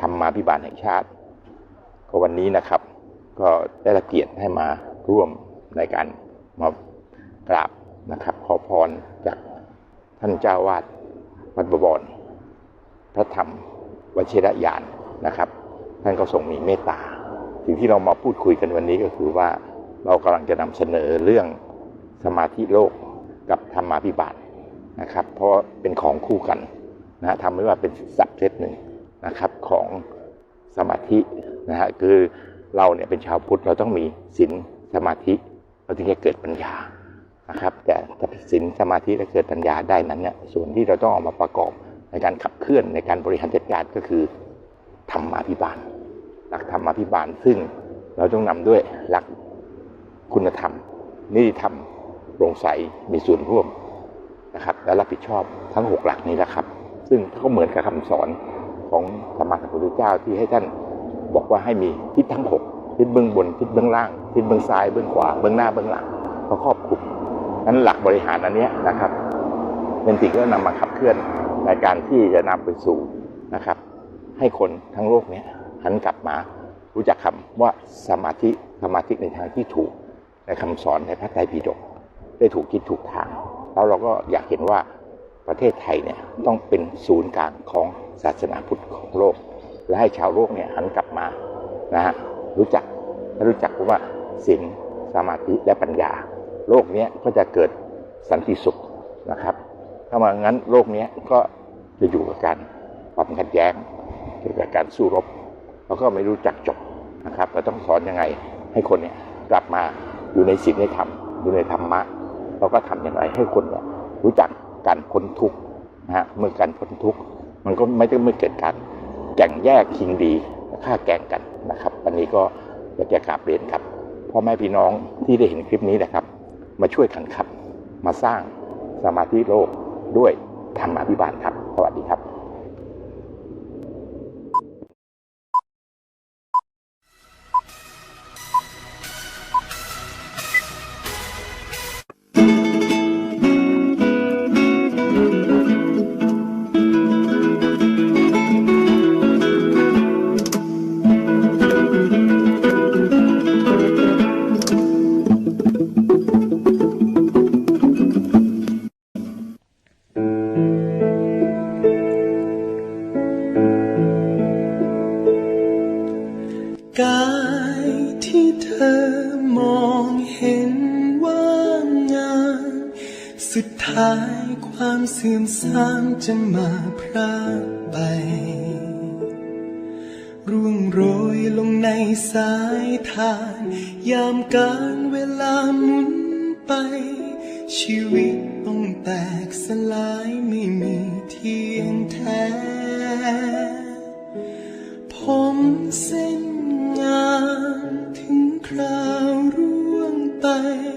ธรรมาภิบาลแห่งชาติ ก็วันนี้นะครับ ก็ได้รับเกียรติให้มาร่วมในการมากราบนะครับ ขอพรจากท่านเจ้าวาดวัดบวรพระธรรมวชิรยานนะครับ ท่านก็ทรงมีเมตตาสิ่งที่เรามาพูดคุยกันวันนี้ก็คือว่าเรากำลังจะนำเสนอเรื่องสมาธิโลกกับธรรมาภิบาลนะครับ เพราะเป็นของคู่กันนะฮะทำให้ว่าเป็นสับเซตหนึ่ง นะครับของสมาธินะฮะคือเราเนี่ยเป็นชาวพุทธเราต้องมีศีลสมาธิเราถึงจะเกิดปัญญานะครับ แต่ศีลสมาธิและเกิดปัญญาได้นั้นเนี่ยส่วนที่เราต้องเอามาประกอบในการขับเคลื่อนในการบริหารจัดการก็คือธรรมาภิบาล หลักธรรมาภิบาลซึ่งเราต้องนำด้วยหลักคุณธรรม นิติธรรมโปร่งใสมีส่วนร่วมนะครับ และรับผิดชอบทั้งหกหลักนี้นะครับ ซึ่งก็เหมือนกับคำสอน ของสมมาสัมพุทธเจ้าที่ให้ท่านบอกว่าให้มีทิศทั้งหกทิศเบื้องบนทิศเบื้องล่างทิศเบื้องซ้ายเบื้องขวาเบื้องหน้าเบื้องหลังก็ครอบคลุมนั้นหลักบริหารอันเนี้ยนะครับ เป็นสิ่งที่เรานำมาขับเคลื่อนในการที่จะนำไปสู่นะครับ ให้คนทั้งโลกเนี้ยหันกลับมารู้จักคำว่าสมาธิสมาธิในทางที่ถูกในคำสอนในพระไตรปิฎกได้ถูกคิดถูกทาง แล้วเราก็อยากเห็นว่า ประเทศไทยเนี่ยต้องเป็นศูนย์กลางของศาสนาพุทธของโลก และให้ชาวโลกเนี่ยหันกลับมานะฮะรู้จักและรู้จักว่าศีลสมาธิและปัญญา โลกนี้ก็จะเกิดสันติสุขนะครับ ถ้ามางั้นโลกนี้ก็จะอยู่กับการความขัดแย้งเกี่ยวกับการสู้รบเราก็ไม่รู้จักจบนะครับเราต้องสอนยังไงให้คนเนี่ยกลับมาอยู่ในศีลในธรรมอยู่ในธรรมะ เราก็ทำอย่างไรให้คนเนี่ยรู้จัก การพ้นทุกข์นะฮะเมื่อการพ้นทุกข์มันก็ไม่ได้ไม่เกิดการแก่งแยกคิงดีฆ่าแก่งกันนะครับวันนี้ก็อยากจะกราบเรียนครับพ่อแม่พี่น้องที่ได้เห็นคลิปนี้นะครับ มาช่วยกันครับ มาสร้างสมาธิโลกด้วยธรรมาภิบาลครับ สวัสดีครับ กายที่เธอมองเห็นว่างามสุดท้ายความเสื่อมทรามจะมาพรากไปร่วงโรยลงในสายทาน ยามการเวลาหมุนไป ชีวิตต้องแตกสลายไม่มีเทียงแท้ ผมเส้น ง